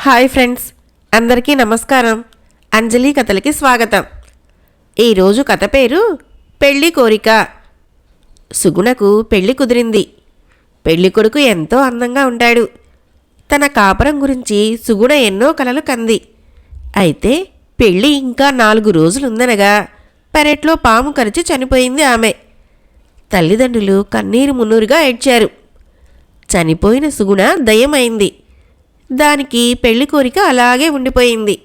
Hi friends అందరికీ నమస్కారం. అంజలి కథలకి స్వాగతం. ఈరోజు కథ పేరు పెళ్ళి కోరిక. సుగుణకు పెళ్ళి కుదిరింది. పెళ్ళి కొడుకు ఎంతో అందంగా ఉంటాడు తన కాపురం గురించి సుగుణ ఎన్నో కలలు కంది. అయితే పెళ్ళి ఇంకా నాలుగు రోజులుందనగా పెరట్లో పాము కరిచి చనిపోయింది ఆమె. తల్లిదండ్రులు కన్నీరు మున్నూరుగా ఏడ్చారు. చనిపోయిన సుగుణ దయమైంది. దానికి పెళ్ళి కోరిక అలాగే ఉండిపోయింది.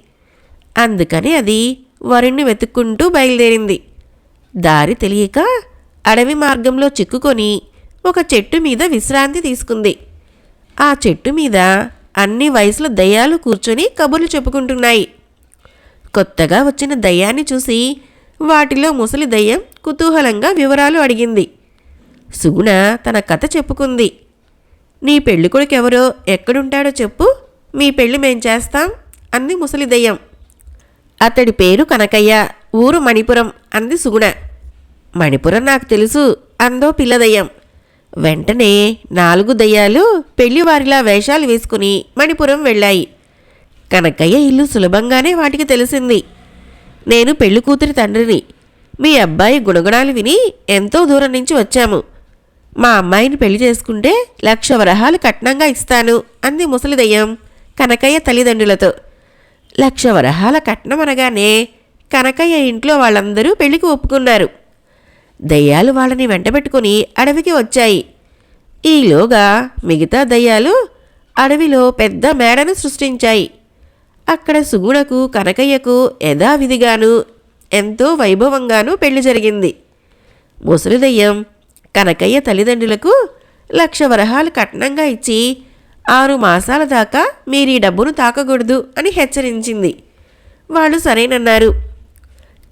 అందుకని అది వరుణ్ణి వెతుక్కుంటూ బయలుదేరింది. దారి తెలియక అడవి మార్గంలో చిక్కుకొని ఒక చెట్టు మీద విశ్రాంతి తీసుకుంది. ఆ చెట్టు మీద అన్ని వయసుల దయ్యాలు కూర్చొని కబుర్లు చెప్పుకుంటున్నాయి. కొత్తగా వచ్చిన దయ్యాన్ని చూసి వాటిలో ముసలి దయ్యం కుతూహలంగా వివరాలు అడిగింది. సుగుణ తన కథ చెప్పుకుంది. నీ పెళ్ళి కొడుకు ఎవరో ఎక్కడుంటాడో చెప్పు. మీ పెళ్ళి మేం చేస్తాం అంది ముసలి దయ్యం. అతడి పేరు కనకయ్య ఊరు మణిపురం అంది సుగుణ. మణిపురం నాకు తెలుసు అందో పిల్లదయ్యం వెంటనే నాలుగు దయ్యాలు పెళ్ళివారిలా వేషాలు వేసుకుని మణిపురం వెళ్ళాయి. కనకయ్య ఇల్లు సులభంగానే వాటికి తెలిసింది. నేను పెళ్ళి కూతురి తండ్రిని. మీ అబ్బాయి గుణగుణాలు విని ఎంతో దూరం నుంచి వచ్చాము. మా అమ్మాయిని పెళ్ళి చేసుకుంటే లక్ష వరహాలు కట్నంగా ఇస్తాను అంది ముసలిదయ్యం కనకయ్య తల్లిదండ్రులతో. లక్ష వరహాల కట్నం అనగానే కనకయ్య ఇంట్లో వాళ్ళందరూ పెళ్ళికి ఒప్పుకున్నారు. దయ్యాలు వాళ్ళని వెంటబెట్టుకుని అడవికి వచ్చాయి. ఈలోగా మిగతా దయ్యాలు అడవిలో పెద్ద మేడను సృష్టించాయి. అక్కడ సుగుణకు కనకయ్యకు యథావిధిగాను ఎంతో వైభవంగాను పెళ్ళి జరిగింది. ముసలిదయ్యం కనకయ్య తల్లిదండ్రులకు లక్ష వరహాలు కట్నంగా ఇచ్చి ఆరు మాసాల దాకా మీరు ఈ డబ్బును తాకకూడదు అని హెచ్చరించింది. వాళ్ళు సరేనన్నారు.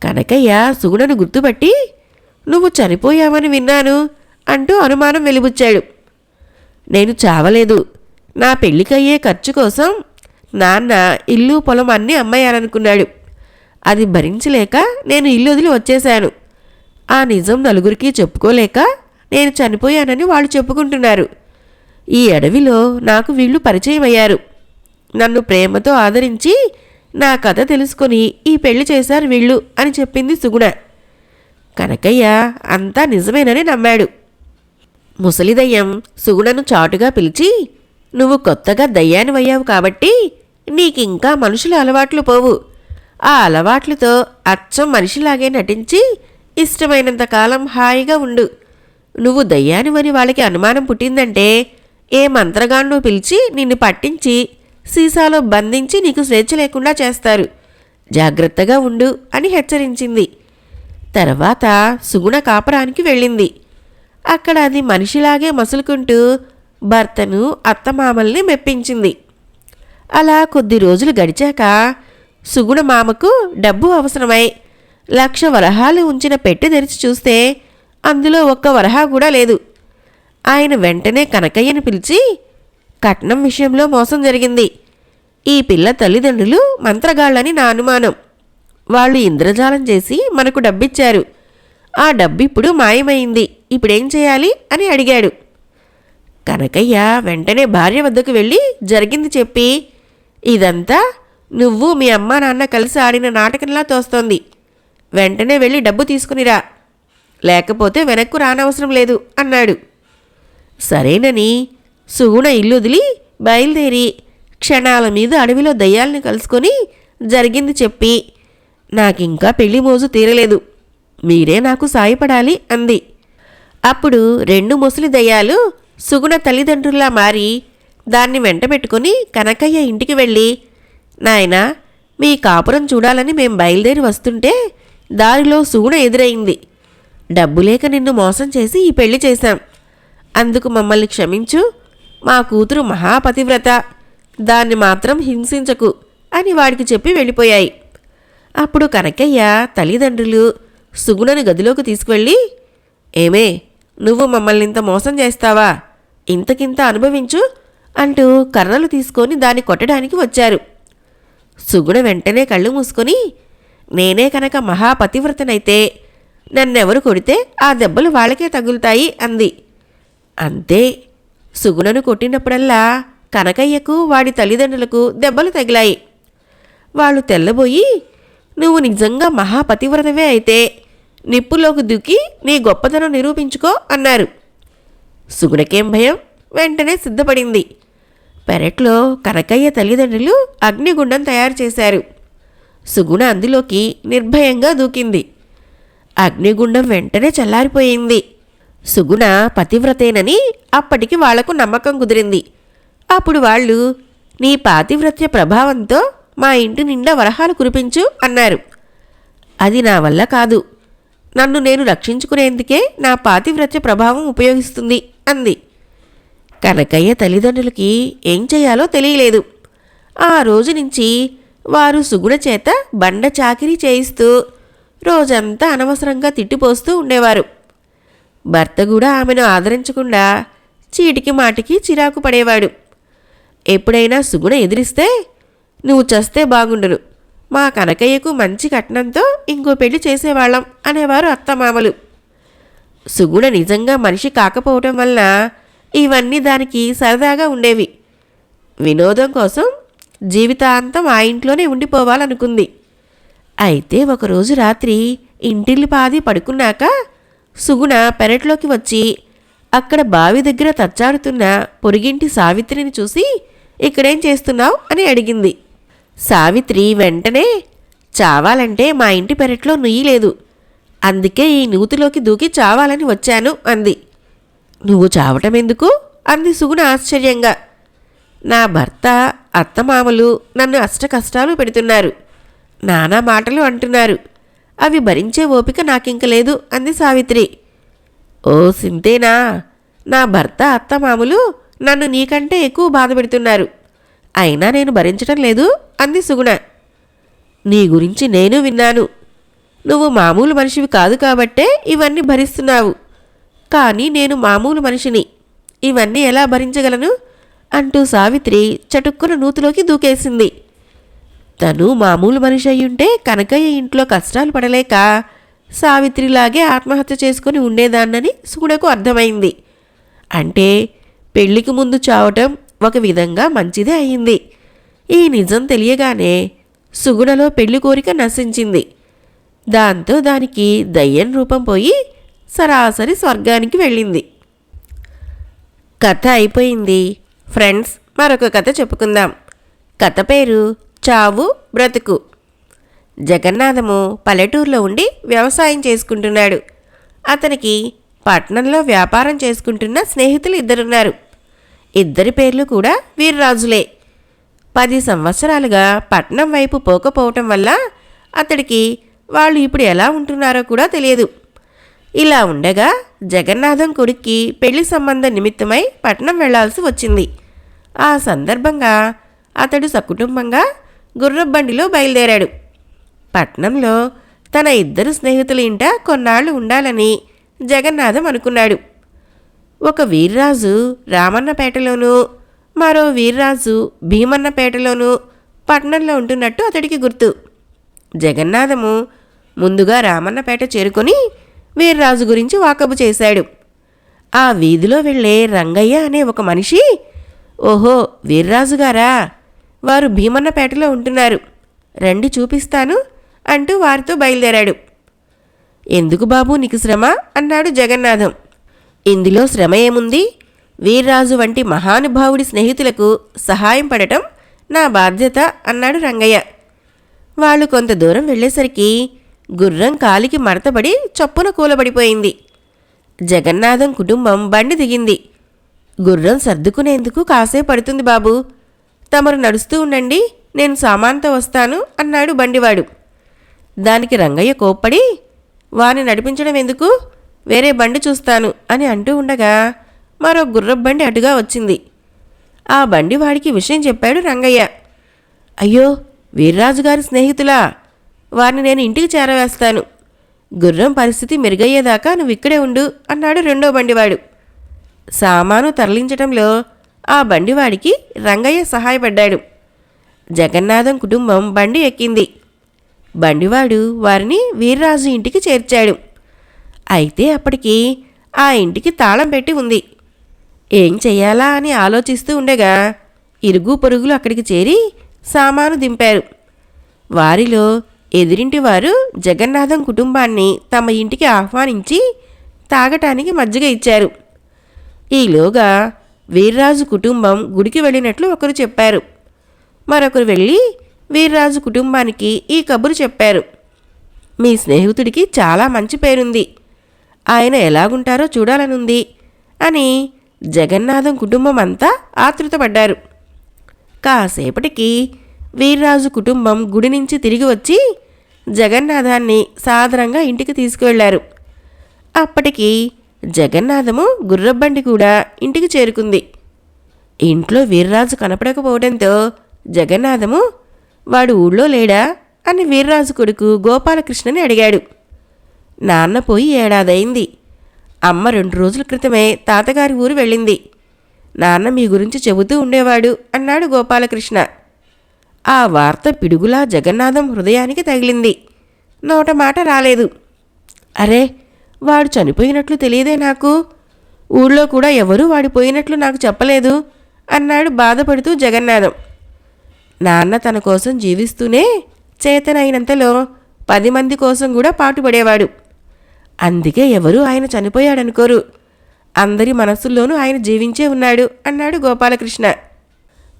కనకయ్య సుగుణను గుర్తుపట్టి నువ్వు చనిపోయావని విన్నాను అంటూ అనుమానం వెలిబుచ్చాడు. నేను చావలేదు. నా పెళ్ళికయ్యే ఖర్చు కోసం నాన్న ఇల్లు పొలం అన్నీ అమ్మయ్యారనుకున్నాడు అది భరించలేక నేను ఇల్లు వదిలి వచ్చేశాను. ఆ నిజం నలుగురికి చెప్పుకోలేక నేను చనిపోయానని వాళ్ళు చెప్పుకుంటున్నారు. ఈ అడవిలో నాకు వీళ్ళు పరిచయం అయ్యారు నన్ను ప్రేమతో ఆదరించి నా కథ తెలుసుకొని ఈ పెళ్ళి చేశారు వీళ్ళు అని చెప్పింది సుగుణ. కనకయ్య అంతా నిజమేనని నమ్మాడు. ముసలిదయ్యం సుగుణను చాటుగా పిలిచి నువ్వు కొత్తగా దయ్యానివయ్యావు కాబట్టి నీకింకా మనుషుల అలవాట్లు పోవు. ఆ అలవాట్లతో అచ్చం మనిషిలాగే నటించి ఇష్టమైనంత కాలం హాయిగా ఉండు. నువ్వు దయ్యానివని వాళ్ళకి అనుమానం పుట్టిందంటే ఏ మంత్రగాన్నో పిలిచి నిన్ను పట్టించి సీసాలో బంధించి నీకు స్వేచ్ఛ లేకుండా చేస్తారు. జాగ్రత్తగా ఉండు అని హెచ్చరించింది. తర్వాత సుగుణ కాపరానికి వెళ్ళింది. అక్కడ అది మనిషిలాగే మసులుకుంటూ భర్తను అత్తమామల్ని మెప్పించింది. అలా కొద్ది రోజులు గడిచాక సుగుణ మామకు డబ్బు అవసరమై లక్ష వరహాలు ఉంచిన పెట్టి తెరిచి చూస్తే అందులో ఒక్క వరహా కూడా లేదు. ఆయన వెంటనే కనకయ్యను పిలిచి కట్నం విషయంలో మోసం జరిగింది. ఈ పిల్ల తల్లిదండ్రులు మంత్రగాళ్ళని నా అనుమానం. వాళ్ళు ఇంద్రజాలం చేసి మనకు డబ్బిచ్చారు. ఆ డబ్బు ఇప్పుడు మాయమైంది. ఇప్పుడేం చేయాలి? అని అడిగాడు. కనకయ్య వెంటనే భార్య వద్దకు వెళ్ళి జరిగింది చెప్పి ఇదంతా నువ్వు మీ అమ్మా నాన్న కలిసి ఆడిన నాటకంలా తోస్తోంది. వెంటనే వెళ్ళి డబ్బు తీసుకునిరా. లేకపోతే వెనక్కు రానవసరం లేదు అన్నాడు. సరేనని సుగుణ ఇల్లు వదిలి బయలుదేరి క్షణాల మీద అడవిలో దయ్యాల్ని కలుసుకొని జరిగింది చెప్పి నాకింకా పెళ్ళి మోజు తీరలేదు. మీరే నాకు సాయపడాలి అంది. అప్పుడు రెండు ముసలి దయ్యాలు సుగుణ తల్లిదండ్రుల్లా మారి దాన్ని వెంటబెట్టుకుని కనకయ్య ఇంటికి వెళ్ళి నాయనా మీ కాపురం చూడాలని మేం బయలుదేరి వస్తుంటే దారిలో సుగుణ ఎదురైంది. డబ్బు లేక నిన్ను మోసం చేసి ఈ పెళ్ళి చేశాం. అందుకు మమ్మల్ని క్షమించు. మా కూతురు మహాపతివ్రత. దాన్ని మాత్రం హింసించకు అని వాడికి చెప్పి వెళ్ళిపోయాయి. అప్పుడు కనకయ్య తల్లిదండ్రులు సుగుణను గదిలోకి తీసుకువెళ్ళి ఏమే నువ్వు మమ్మల్ని ఇంత మోసం చేస్తావా? ఇంతకింత అనుభవించు అంటూ కర్రలు తీసుకొని దాన్ని కొట్టడానికి వచ్చారు. సుగుణ వెంటనే కళ్ళు మూసుకొని నేనే కనుక మహాపతివ్రతనైతే నన్నెవరు కొడితే ఆ దెబ్బలు వాళ్ళకే తగులుతాయి అంది. అంతే. సుగుణను కొట్టినప్పుడల్లా కనకయ్యకు వాడి తల్లిదండ్రులకు దెబ్బలు తగిలాయి. వాళ్ళు తెల్లబోయి నువ్వు నిజంగా మహాపతివ్రతవే అయితే నిప్పులోకి దూకి నీ గొప్పతనం నిరూపించుకో అన్నారు. సుగుణకేం భయం? వెంటనే సిద్ధపడింది. పెరట్లో కనకయ్య తల్లిదండ్రులు అగ్నిగుండం తయారు చేశారు. సుగుణ అందులోకి నిర్భయంగా దూకింది. అగ్నిగుండం వెంటనే చల్లారిపోయింది. సుగుణ పతివ్రతేనని అప్పటికి వాళ్ళకు నమ్మకం కుదిరింది. అప్పుడు వాళ్ళు నీ పాతివ్రత్య ప్రభావంతో మా ఇంటి నిండా వరహాలు కురిపించు అన్నారు. అది నా వల్ల కాదు. నన్ను నేను రక్షించుకునేందుకే నా పాతివ్రత్య ప్రభావం ఉపయోగిస్తుంది అంది. కనకయ్య తల్లిదండ్రులకి ఏం చేయాలో తెలియలేదు. ఆ రోజు నుంచి వారు సుగుణ చేత బండ చాకిరీ చేయిస్తూ రోజంతా అనవసరంగా తిట్టిపోస్తూ ఉండేవారు. భర్త కూడా ఆమెను ఆదరించకుండా చీటికి మాటికి చిరాకు పడేవాడు. ఎప్పుడైనా సుగుణ ఎదిరిస్తే నువ్వు చస్తే బాగుండును. మా కనకయ్యకు మంచి కట్నంతో ఇంకో పెళ్ళి చేసేవాళ్ళం అనేవారు అత్తమామలు. సుగుణ నిజంగా మనిషి కాకపోవటం వల్ల ఇవన్నీ దానికి సరదాగా ఉండేవి. వినోదం కోసం జీవితాంతం ఆ ఇంట్లోనే ఉండిపోవాలనుకుంది. అయితే ఒకరోజు రాత్రి ఇంటిల్లి పాది పడుకున్నాక సుగుణ పెరట్లోకి వచ్చి అక్కడ బావి దగ్గర తచ్చాడుతున్న పొరిగింటి సావిత్రిని చూసి ఇక్కడేం చేస్తున్నావు? అని అడిగింది. సావిత్రి వెంటనే చావాలంటే మా ఇంటి పెరట్లో నుయ్యి లేదు. అందుకే ఈ నూతిలోకి దూకి చావాలని వచ్చాను అంది. నువ్వు చావటం ఎందుకు అంది సుగుణ ఆశ్చర్యంగా. నా భర్త అత్తమామలు నన్ను అష్ట కష్టాలు పెడుతున్నారు. నానా మాటలు అంటున్నారు. అవి భరించే ఓపిక నాకింక లేదు అంది సావిత్రి. ఓ సింతేనా నా భర్త అత్తమామలు నన్ను నీకంటే ఎక్కువ బాధ పెడుతున్నారు అయినా నేను భరించటం లేదు అంది సుగుణ. నీ గురించి నేను విన్నాను. నువ్వు మామూలు మనిషివి కాదు కాబట్టే ఇవన్నీ భరిస్తున్నావు. కానీ నేను మామూలు మనిషిని. ఇవన్నీ ఎలా భరించగలను? అంటూ సావిత్రి చటుక్కున నూతిలోకి దూకేసింది. తను మామూలు మనిషి అయ్యుంటే కనకయ్య ఇంట్లో కష్టాలు పడలేక సావిత్రిలాగే ఆత్మహత్య చేసుకుని ఉండేదాన్నని సుగుణకు అర్థమైంది. అంటే పెళ్ళికి ముందు చావటం ఒక విధంగా మంచిదే అయింది. ఈ నిజం తెలియగానే సుగుణలో పెళ్ళి కోరిక నశించింది. దాంతో దానికి దయ్యం రూపం పోయి సరాసరి స్వర్గానికి వెళ్ళింది. కథ అయిపోయింది. ఫ్రెండ్స్ మరొక కథ చెప్పుకుందాం. కథ పేరు చావు బ్రతుకు. జగన్నాథము పల్లెటూరులో ఉండి వ్యవసాయం చేసుకుంటున్నాడు. అతనికి పట్నంలో వ్యాపారం చేసుకుంటున్న స్నేహితులు ఇద్దరున్నారు. ఇద్దరి పేర్లు కూడా వీర్రాజులే. పది సంవత్సరాలుగా పట్నం వైపు పోకపోవటం వల్ల అతడికి వాళ్ళు ఇప్పుడు ఎలా ఉంటున్నారో కూడా తెలియదు. ఇలా ఉండగా జగన్నాథం కొడుక్కి పెళ్ళి సంబంధ నిమిత్తమై పట్నం వెళ్ళాల్సి వచ్చింది. ఆ సందర్భంగా అతడు సకుటుంబంగా గుర్రబండిలో బయలుదేరాడు. పట్నంలో తన ఇద్దరు స్నేహితుల ఇంట కొన్నాళ్ళు ఉండాలని జగన్నాథం అనుకున్నాడు. ఒక వీర్రాజు రామన్నపేటలోనూ మరో వీర్రాజు భీమన్నపేటలోనూ పట్నంలో ఉంటున్నట్టు అతడికి గుర్తు. జగన్నాథము ముందుగా రామన్నపేట చేరుకొని వీర్రాజు గురించి వాకబు చేశాడు. ఆ వీధిలో వెళ్ళే రంగయ్య అనే ఒక మనిషి ఓహో వీర్రాజుగారా వారు భీమన్నపేటలో ఉంటున్నారు. రండి చూపిస్తాను అంటూ వారితో బయలుదేరాడు. ఎందుకు బాబు నీకు శ్రమ? అన్నాడు జగన్నాథం. ఇందులో శ్రమ ఏముంది? వీర్రాజు వంటి మహానుభావుడి స్నేహితులకు సహాయం పడటం నా బాధ్యత అన్నాడు రంగయ్య. వాళ్ళు కొంత దూరం వెళ్ళేసరికి గుర్రం కాలికి మడతబడి చొప్పున కూలబడిపోయింది. జగన్నాథం కుటుంబం బండి దిగింది. గుర్రం సర్దుకునేందుకు కాసే పడుతుంది బాబు. తమరు నడుస్తూ ఉండండి నేను సామాన్తో వస్తాను అన్నాడు బండివాడు. దానికి రంగయ్య కోప్పడి వాని నడిపించడం ఎందుకు? వేరే బండి చూస్తాను అని అంటూ ఉండగా మరో గుర్రపు బండి అటుగా వచ్చింది. ఆ బండి వాడికి విషయం చెప్పాడు రంగయ్య. అయ్యో వీర్రాజు గారి స్నేహితులా? వారిని నేను ఇంటికి చేరవేస్తాను. గుర్రం పరిస్థితి మెరుగయ్యేదాకా నువ్వు ఇక్కడే ఉండు అన్నాడు రెండో బండివాడు. సామాను తరలించటంలో ఆ బండివాడికి రంగయ్య సహాయపడ్డాడు. జగన్నాథం కుటుంబం బండి ఎక్కింది. బండివాడు వారిని వీర్రాజు ఇంటికి చేర్చాడు. అయితే అప్పటికి ఆ ఇంటికి తాళం పెట్టి ఉంది. ఏం చెయ్యాలా అని ఆలోచిస్తూ ఉండగా ఇరుగు పొరుగులు అక్కడికి చేరి సామాను దింపారు. వారిలో ఎదురింటి వారు జగన్నాథం కుటుంబాన్ని తమ ఇంటికి ఆహ్వానించి తాగటానికి మజ్జిగ ఇచ్చారు. ఈలోగా వీర్రాజు కుటుంబం గుడికి వెళ్ళినట్లు ఒకరు చెప్పారు. మరొకరు వెళ్ళి వీర్రాజు కుటుంబానికి ఈ కబురు చెప్పారు. మీ స్నేహితుడికి చాలా మంచి పేరుంది. ఆయన ఎలాగుంటారో చూడాలనుంది అని జగన్నాథం కుటుంబం అంతా ఆతృతపడ్డారు కాసేపటికి వీర్రాజు కుటుంబం గుడి నుంచి తిరిగి వచ్చి జగన్నాథాన్ని సాదరంగా ఇంటికి తీసుకువెళ్ళారు. అప్పటికి జగన్నాథము గుర్రబండి కూడా ఇంటికి చేరుకుంది. ఇంట్లో వీర్రాజు కనపడకపోవడంతో జగన్నాథము వాడు ఊళ్ళో లేడా? అని వీర్రాజు కొడుకు గోపాలకృష్ణని అడిగాడు. నాన్న పోయి ఏడాదైంది అమ్మ రెండు రోజుల క్రితమే తాతగారి ఊరు వెళ్ళింది. నాన్న మీ గురించి చెబుతూ ఉండేవాడు అన్నాడు గోపాలకృష్ణ. ఆ వార్త పిడుగులా జగన్నాథం హృదయానికి తగిలింది. నోట మాట రాలేదు. అరే వాడు చనిపోయినట్లు తెలియదే నాకు. ఊళ్ళో కూడా ఎవరూ వాడిపోయినట్లు నాకు చెప్పలేదు అన్నాడు బాధపడుతూ జగన్నాథం. నాన్న తన కోసం జీవిస్తూనే చేతనైనంతలో పది మంది కోసం కూడా పాటుపడేవాడు. అందుకే ఎవరూ ఆయన చనిపోయాడనుకోరు. అందరి మనస్సుల్లోనూ ఆయన జీవించే ఉన్నాడు అన్నాడు గోపాలకృష్ణ.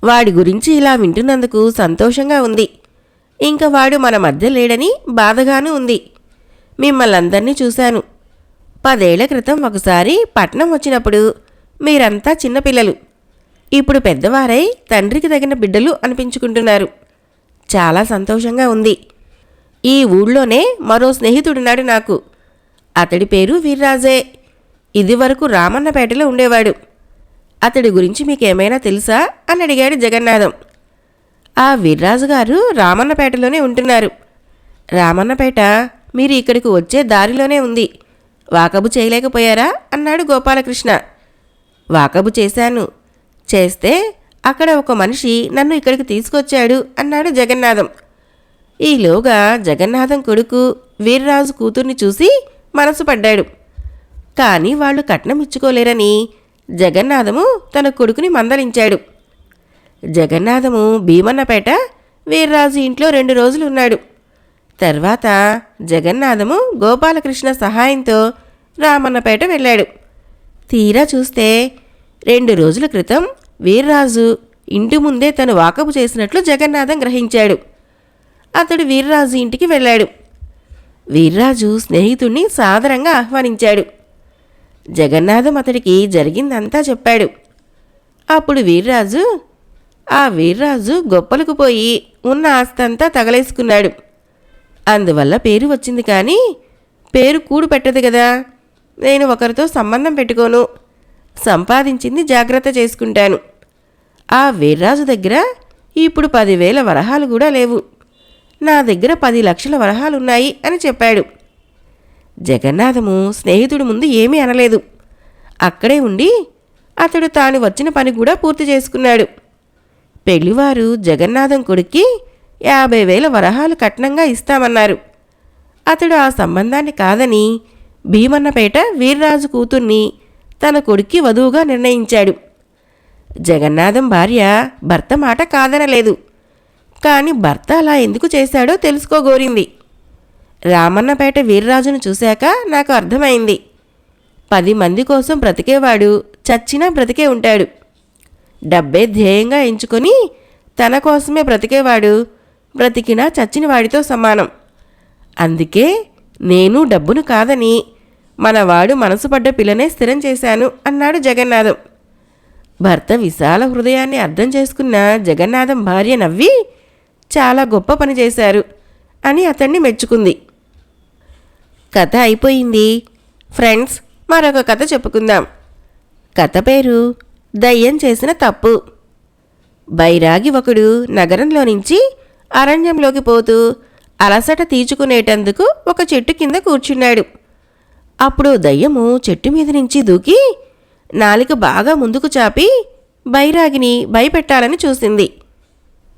వాడి గురించి ఇలా వింటున్నందుకు సంతోషంగా ఉంది. ఇంకా వాడు మన మధ్య లేడని బాధగానూ ఉంది. మిమ్మల్ని అందరినీ చూశాను. పదేళ్ళ క్రితం ఒకసారి పట్నం వచ్చినప్పుడు మీరంతా చిన్నపిల్లలు. ఇప్పుడు పెద్దవారై తండ్రికి తగిన బిడ్డలు అనిపించుకుంటున్నారు. చాలా సంతోషంగా ఉంది. ఈ ఊళ్ళోనే మరో స్నేహితుడున్నాడు నాకు. అతడి పేరు వీర్రాజే. ఇదివరకు రామన్నపేటలో ఉండేవాడు. అతడి గురించి మీకేమైనా తెలుసా? అని అడిగాడు జగన్నాథం. ఆ వీర్రాజు గారు రామన్నపేటలోనే ఉంటున్నారు. రామన్నపేట మీరు ఇక్కడికి వచ్చే దారిలోనే ఉంది. వాకబు చేయలేకపోయారా? అన్నాడు గోపాలకృష్ణ. వాకబు చేశాను. చేస్తే అక్కడ ఒక మనిషి నన్ను ఇక్కడికి తీసుకొచ్చాడు అన్నాడు జగన్నాథం. ఈలోగా జగన్నాథం కొడుకు వీర్రాజు కూతుర్ని చూసి మనసు పడ్డాడు. కానీ వాళ్ళు కట్నం ఇచ్చుకోలేరని జగన్నాథము తన కొడుకుని మందలించాడు. జగన్నాథము భీమన్నపేట వీర్రాజు ఇంట్లో రెండు రోజులు ఉన్నాడు. తర్వాత జగన్నాథము గోపాలకృష్ణ సహాయంతో రామన్నపేట వెళ్ళాడు. తీరా చూస్తే రెండు రోజుల క్రితం వీర్రాజు ఇంటి ముందే తను వాకపు చేసినట్లు జగన్నాథం గ్రహించాడు. అతడు వీర్రాజు ఇంటికి వెళ్ళాడు. వీర్రాజు స్నేహితుణ్ణి సాదరంగా ఆహ్వానించాడు. జగన్నాథం అతడికి జరిగిందంతా చెప్పాడు. అప్పుడు వీర్రాజు ఆ వీర్రాజు గొప్పలకు పోయి ఉన్న ఆస్తంతా తగలేసుకున్నాడు. అందువల్ల పేరు వచ్చింది కానీ పేరు కూడు పెట్టదు కదా. నేను ఒకరితో సంబంధం పెట్టుకోను. సంపాదించింది జాగ్రత్త చేసుకుంటాను. ఆ వీర్రాజు దగ్గర ఇప్పుడు పదివేల వరహాలు కూడా లేవు. నా దగ్గర పది లక్షల వరహాలున్నాయి అని చెప్పాడు. జగన్నాథము స్నేహితుడి ముందు ఏమీ అనలేదు. అక్కడే ఉండి అతడు తాను వచ్చిన పని కూడా పూర్తి చేసుకున్నాడు. పెళ్ళివారు జగన్నాథం కొడుక్కి యాభై వేల వరహాలు కట్నంగా ఇస్తామన్నారు. అతడు ఆ సంబంధాన్ని కాదని భీమన్నపేట వీర్రాజు కూతుర్ని తన కొడుక్కి వధువుగా నిర్ణయించాడు. జగన్నాథం భార్య భర్త మాట కాదనలేదు. కానీ భర్త అలా ఎందుకు చేశాడో తెలుసుకోగోరింది. రామన్నపేట వీర్రాజును చూశాక నాకు అర్థమైంది. పది మంది కోసం బ్రతికేవాడు చచ్చినా బ్రతికే ఉంటాడు. డబ్బే ధ్యేయంగా ఎంచుకొని తన కోసమే బ్రతికేవాడు బ్రతికినా చచ్చిన వాడితో సమానం. అందుకే నేను డబ్బును కాదని మనవాడు మనసు పడ్డ పిల్లనే స్థిరం చేశాను అన్నాడు జగన్నాథం. భర్త విశాల హృదయాన్ని అర్థం చేసుకున్న జగన్నాథం భార్య నవ్వి చాలా గొప్ప పని చేశారు అని అతన్ని మెచ్చుకుంది. కథ అయిపోయింది. ఫ్రెండ్స్ మరొక కథ చెప్పుకుందాం. కథ పేరు దయ్యం చేసిన తప్పు. బైరాగి ఒకడు నగరంలో నుంచి అరణ్యంలోకి పోతూ అలసట తీర్చుకునేటందుకు ఒక చెట్టు కింద కూర్చున్నాడు. అప్పుడు దయ్యము చెట్టు మీద నుంచి దూకి నాలిక బాగా ముందుకు చాపి బైరాగిని భయపెట్టాలని చూసింది.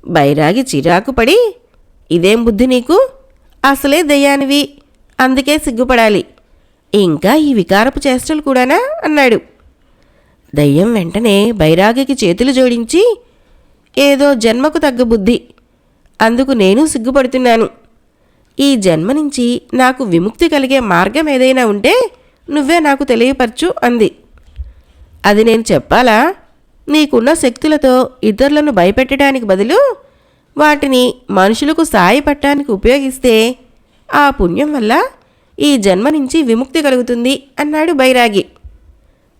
బైరాగి చిరాకు పడి ఇదేం బుద్ధి నీకు? అసలే దయ్యానివి. అందుకే సిగ్గుపడాలి. ఇంకా ఈ వికారపు చేష్టలు కూడానా? అన్నాడు. దయ్యం వెంటనే బైరాగికి చేతులు జోడించి ఏదో జన్మకు తగ్గ బుద్ధి. అందుకు నేను సిగ్గుపడుతున్నాను. ఈ జన్మ నుంచి నాకు విముక్తి కలిగే మార్గం ఏదైనా ఉంటే నువ్వే నాకు తెలియపరచు అంది. అది నేను చెప్పాలా? నీకున్న శక్తులతో ఇతరులను భయపెట్టడానికి బదులు వాటిని మనుషులకు సాయపడటానికి ఉపయోగిస్తే ఆ పుణ్యం వల్ల ఈ జన్మ నుంచి విముక్తి కలుగుతుంది అన్నాడు బైరాగి.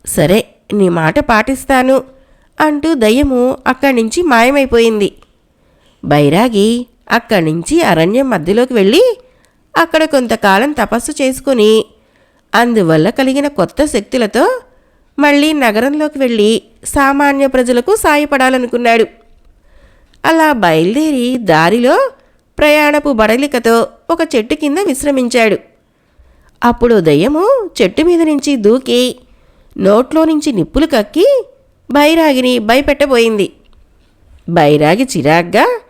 సరే నీ మాట పాటిస్తాను అంటూ దయ్యము అక్కడి నుంచి మాయమైపోయింది. బైరాగి అక్కడి నుంచి అరణ్యం మధ్యలోకి వెళ్ళి అక్కడ కొంతకాలం తపస్సు చేసుకుని అందువల్ల కలిగిన కొత్త శక్తులతో మళ్ళీ నగరంలోకి వెళ్ళి సామాన్య ప్రజలకు సాయపడాలనుకున్నాడు. అలా బయలుదేరి దారిలో ప్రయాణపు బడలికతో ఒక చెట్టు కింద విశ్రమించాడు. అప్పుడు దయ్యము చెట్టు మీద నుంచి దూకి నోట్లో నుంచి నిప్పులు కక్కి బైరాగిని భయపెట్టబోయింది. బైరాగి చిరాగ్గా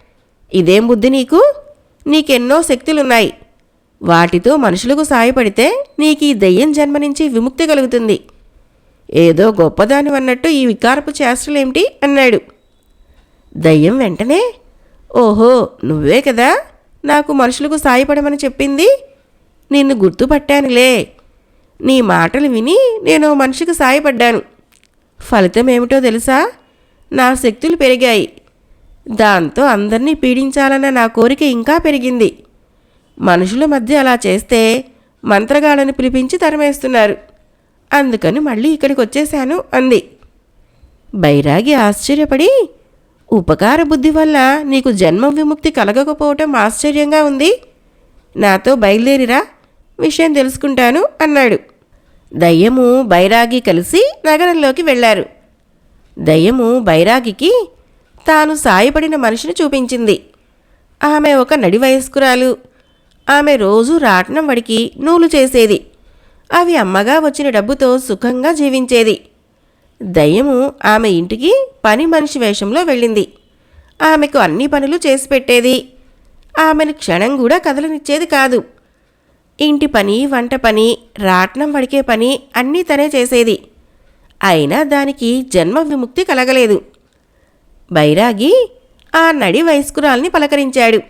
ఇదేం బుద్ధి నీకు? నీకెన్నో శక్తులున్నాయి. వాటితో మనుషులకు సాయపడితే నీకు ఈ దెయ్యం జన్మ నుంచి విముక్తి కలుగుతుంది. ఏదో గొప్పదాని అన్నట్టు ఈ వికారపు చేష్టలేమిటి అన్నాడు. దయ్యం వెంటనే ఓహో నువ్వే కదా నాకు మనుషులకు సాయపడమని చెప్పింది? నిన్ను గుర్తుపట్టానులే. నీ మాటలు విని నేను మనిషికి సాయపడ్డాను. ఫలితం ఏమిటో తెలుసా? నా శక్తులు పెరిగాయి. దాంతో అందరినీ పీడించాలన్న నా కోరిక ఇంకా పెరిగింది. మనుషుల మధ్య అలా చేస్తే మంత్రగాళ్ళని పిలిపించి తరమేస్తున్నారు. అందుకని మళ్ళీ ఇక్కడికి వచ్చేశాను అంది. బైరాగి ఆశ్చర్యపడి ఉపకార బుద్ధి వల్ల నీకు జన్మ విముక్తి కలగకపోవటం ఆశ్చర్యంగా ఉంది. నాతో బయలుదేరిరా విషయం తెలుసుకుంటాను అన్నాడు. దయ్యము బైరాగి కలిసి నగరంలోకి వెళ్ళారు. దయ్యము బైరాగికి తాను సాయపడిన మనిషిని చూపించింది. ఆమె ఒక నడి వయస్కురాలు. ఆమె రోజు రాట్నం వడికి నూలు చేసేది. అవి అమ్మగా వచ్చిన డబ్బుతో సుఖంగా జీవించేది. దయ్యము ఆమె ఇంటికి పని మనిషి వేషంలో వెళ్ళింది. ఆమెకు అన్ని పనులు చేసి పెట్టేది. ఆమెను క్షణం కూడా కదలనిచ్చేది కాదు. ఇంటి పని వంట పని రాట్నం వడికే పని అన్నీ తనే చేసేది. అయినా దానికి జన్మ విముక్తి కలగలేదు. బైరాగి ఆ నడి వయస్కురాల్ని పలకరించాడు.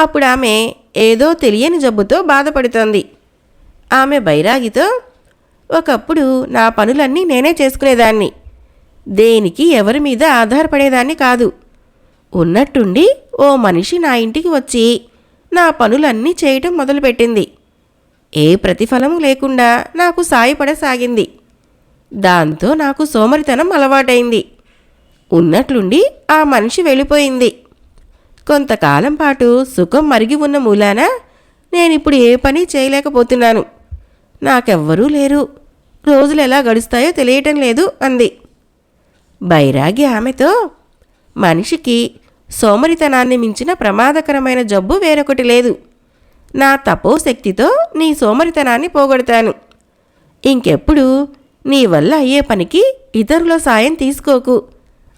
అప్పుడు ఆమె ఏదో తెలియని జబ్బుతో బాధపడుతోంది. ఆమె బైరాగితో ఒకప్పుడు నా పనులన్నీ నేనే చేసుకునేదాన్ని. దేనికి ఎవరి మీద ఆధారపడేదాన్ని కాదు. ఉన్నట్టుండి ఓ మనిషి నా ఇంటికి వచ్చి నా పనులన్నీ చేయటం మొదలుపెట్టింది. ఏ ప్రతిఫలము లేకుండా నాకు సాయపడసాగింది. దాంతో నాకు సోమరితనం అలవాటైంది. ఉన్నట్లుండి ఆ మనిషి వెళ్ళిపోయింది. కొంతకాలం పాటు సుఖం మరిగి ఉన్న మూలాన నేనిప్పుడు ఏ పని చేయలేకపోతున్నాను. నాకెవ్వరూ లేరు. రోజులు ఎలా గడుస్తాయో తెలియటం లేదు అంది. బైరాగి ఆమెతో మనిషికి సోమరితనాన్ని మించిన ప్రమాదకరమైన జబ్బు వేరొకటి లేదు. నా తపోశక్తితో నీ సోమరితనాన్ని పోగొడతాను. ఇంకెప్పుడు నీ వల్ల అయ్యే పనికి ఇతరుల సాయం తీసుకోకు.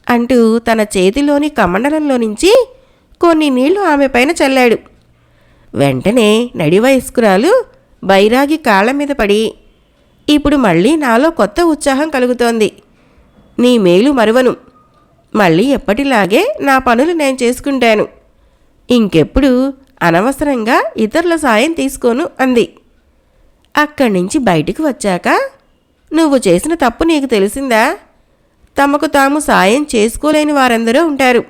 అంటూ తన చేతిలోని కమండలంలో నుంచి కొన్ని నీళ్ళు ఆమె పైన చల్లాడు. వెంటనే నడివయస్కురాలు బైరాగి కాళ్ళ మీద పడి ఇప్పుడు మళ్ళీ నాలో కొత్త ఉత్సాహం కలుగుతోంది. నీ మేలు మరువను. మళ్ళీ ఎప్పటిలాగే నా పనులు నేను చేసుకుంటాను. ఇంకెప్పుడు అనవసరంగా ఇతరుల సాయం తీసుకోను అంది. అక్కడి నుంచి బయటికి వచ్చాక నువ్వు చేసిన తప్పు నీకు తెలిసిందా? తమకు తాము సాయం చేసుకోలేని వారందరూ ఉంటారు.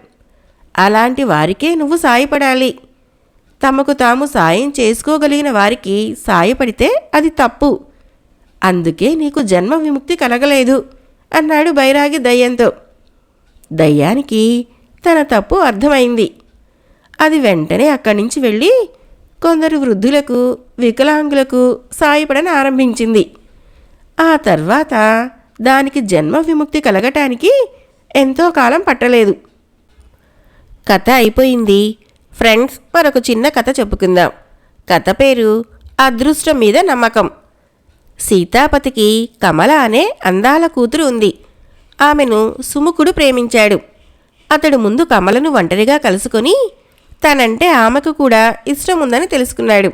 అలాంటి వారికే నువ్వు సాయపడాలి. తమకు తాము సాయం చేసుకోగలిగిన వారికి సాయపడితే అది తప్పు. అందుకే నీకు జన్మ విముక్తి కలగలేదు అన్నాడు బైరాగి దయ్యంతో. దయ్యానికి తన తప్పు అర్థమైంది. అది వెంటనే అక్కడి నుంచి వెళ్ళి కొందరు వృద్ధులకు వికలాంగులకు సాయపడని ఆరంభించింది. ఆ తర్వాత దానికి జన్మ విముక్తి కలగటానికి ఎంతో కాలం పట్టలేదు. కథ అయిపోయింది. ఫ్రెండ్స్ మరొక చిన్న కథ చెప్పుకుందాం. కథ పేరు అదృష్టం మీద నమ్మకం. సీతాపతికి కమల అనే అందాల కూతురు ఉంది. ఆమెను సుముఖుడు ప్రేమించాడు. అతడు ముందు కమలను ఒంటరిగా కలుసుకొని తనంటే ఆమెకు కూడా ఇష్టం ఉందని తెలుసుకున్నాడు.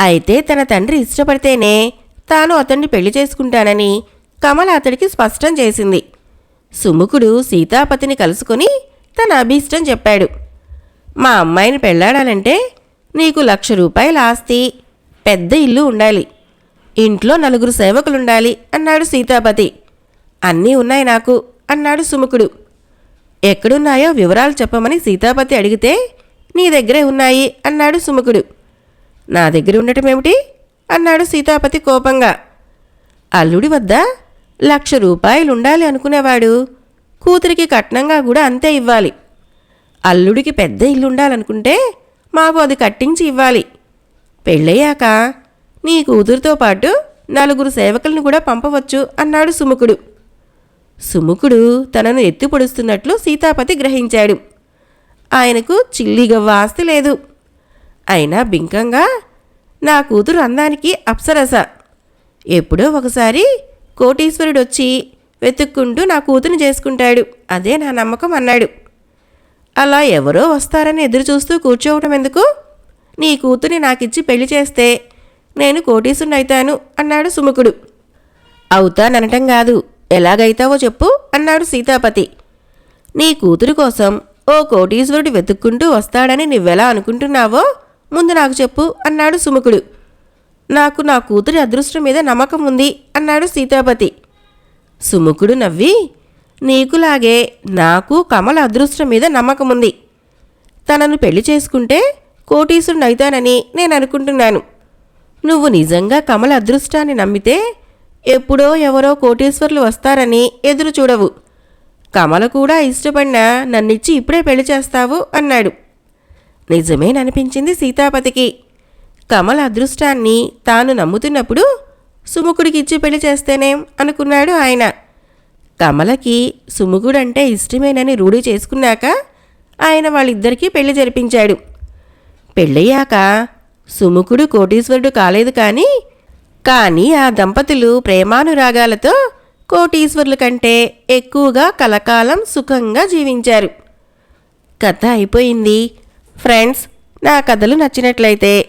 అయితే తన తండ్రి ఇష్టపడితేనే తాను అతన్ని పెళ్ళి చేసుకుంటానని కమల అతడికి స్పష్టం చేసింది. సుముఖుడు సీతాపతిని కలుసుకొని తన అభీష్టం చెప్పాడు. మా అమ్మాయిని పెళ్ళాడాలంటే నీకు లక్ష రూపాయల ఆస్తి పెద్ద ఇల్లు ఉండాలి. ఇంట్లో నలుగురు సేవకులుండాలి అన్నాడు సీతాపతి. అన్నీ ఉన్నాయి నాకు అన్నాడు సుముఖుడు. ఎక్కడున్నాయో వివరాలు చెప్పమని సీతాపతి అడిగితే నీ దగ్గరే ఉన్నాయి అన్నాడు సుముఖుడు. నా దగ్గర ఉండటం ఏమిటి అన్నాడు సీతాపతి కోపంగా. అల్లుడి వద్ద లక్ష రూపాయలు ఉండాలి అనుకునేవాడు. కూతురికి కట్నంగా కూడా అంతే ఇవ్వాలి. అల్లుడికి పెద్ద ఇల్లు ఉండాలనుకుంటే మాకు అది కట్టించి ఇవ్వాలి. పెళ్ళయ్యాక నీ కూతురితో పాటు నలుగురు సేవకులను కూడా పంపవచ్చు అన్నాడు సుముఖుడు. సుముఖుడు తనను ఎత్తి పొడుస్తున్నట్లు సీతాపతి గ్రహించాడు. ఆయనకు చిల్లిగవ్వ ఆస్తి లేదు. అయినా బింకంగా నా కూతురు అందానికి అప్సరస. ఎప్పుడో ఒకసారి కోటీశ్వరుడు వచ్చి వెతుక్కుంటూ నా కూతురు చేసుకుంటాడు. అదే నా నమ్మకం అన్నాడు. అలా ఎవరో వస్తారని ఎదురు చూస్తూ కూర్చోవటం ఎందుకు? నీ కూతుర్ని నాకిచ్చి పెళ్ళి చేస్తే నేను కోటీసుని అవుతాను అన్నాడు సుముఖుడు. అవుతాననటం కాదు. ఎలాగైతావో చెప్పు అన్నాడు సీతాపతి. నీ కూతురు కోసం ఓ కోటీశ్వరుడు వెతుక్కుంటూ వస్తాడని నువ్వెలా అనుకుంటున్నావో ముందు నాకు చెప్పు అన్నాడు సుముఖుడు. నాకు నా కూతురి అదృష్టం మీద నమ్మకం ఉంది అన్నాడు సీతాపతి. సుముఖుడు నవ్వి నీకులాగే నాకు కమల అదృష్టం మీద నమ్మకం ఉంది. తనను పెళ్ళి చేసుకుంటే కోటీసుడిని అవుతానని నేను అనుకుంటున్నాను. నువ్వు నిజంగా కమల అదృష్టాన్ని నమ్మితే ఎప్పుడో ఎవరో కోటీశ్వర్లు వస్తారని ఎదురు చూడవు. కమల కూడా ఇష్టపడినా నన్నిచ్చి ఇప్పుడే పెళ్ళి చేస్తావు అన్నాడు. నిజమేననిపించింది సీతాపతికి. కమల అదృష్టాన్ని తాను నమ్ముతున్నప్పుడు సుముఖుడికి ఇచ్చి పెళ్ళి చేస్తేనేం అనుకున్నాడు ఆయన. కమలకి సుముఖుడంటే ఇష్టమేనని రూఢి చేసుకున్నాక ఆయన వాళ్ళిద్దరికీ పెళ్ళి జరిపించాడు. పెళ్ళయ్యాక సుముఖుడు కోటీశ్వరుడు కాలేదు కానీ కానీ ఆ దంపతులు ప్రేమానురాగాలతో కోటీశ్వరుల కంటే ఎక్కువగా కలకాలం సుఖంగా జీవించారు. కథ అయిపోయింది. ఫ్రెండ్స్ నా కథలు నచ్చినట్లయితే